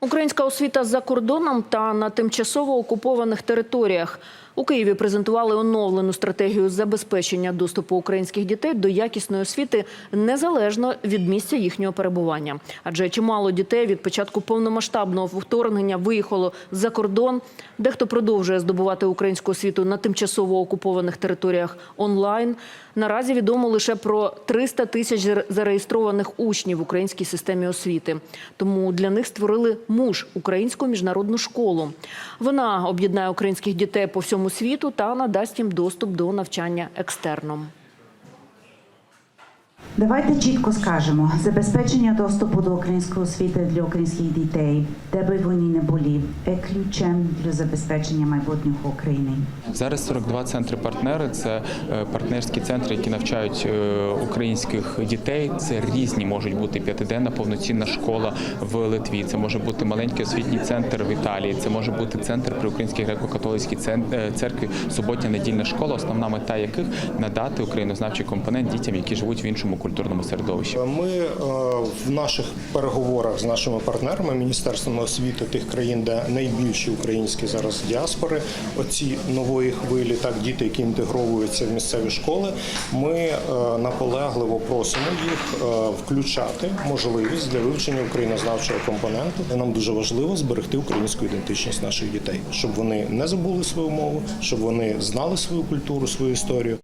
Українська освіта за кордоном та на тимчасово окупованих територіях. У Києві презентували оновлену стратегію забезпечення доступу українських дітей до якісної освіти незалежно від місця їхнього перебування. Адже чимало дітей від початку повномасштабного вторгнення виїхало за кордон. Дехто продовжує здобувати українську освіту на тимчасово окупованих територіях онлайн. Наразі відомо лише про 300 тисяч зареєстрованих учнів в українській системі освіти. Тому для них створили муж українську міжнародну школу. Вона об'єднає українських дітей по всьому світу та надасть їм доступ до навчання екстерном. Давайте чітко скажемо, забезпечення доступу до української освіти для українських дітей, де би вони не були, є ключем для забезпечення майбутнього України. Зараз 42 центри партнери це е, партнерські центри, які навчають е, українських дітей. Це різні можуть бути п'ятиденна повноцінна школа в Литві. Це може бути маленький освітній центр в Італії. Це може бути центр при Українській греко-католицькій е, церкві, суботня недільна школа, основна мета яких надати українознавчий компонент дітям, які живуть в іншому культурному середовищі. Ми е, в наших переговорах з нашими партнерами, міністерством освіти тих країн, де найбільші українські зараз діаспори, оці нової хвилі, так діти, які інтегровуються в місцеві школи. Ми е, наполегливо просимо їх е, включати можливість для вивчення українознавчого компоненту. Нам дуже важливо зберегти українську ідентичність наших дітей, щоб вони не забули свою мову, щоб вони знали свою культуру, свою історію.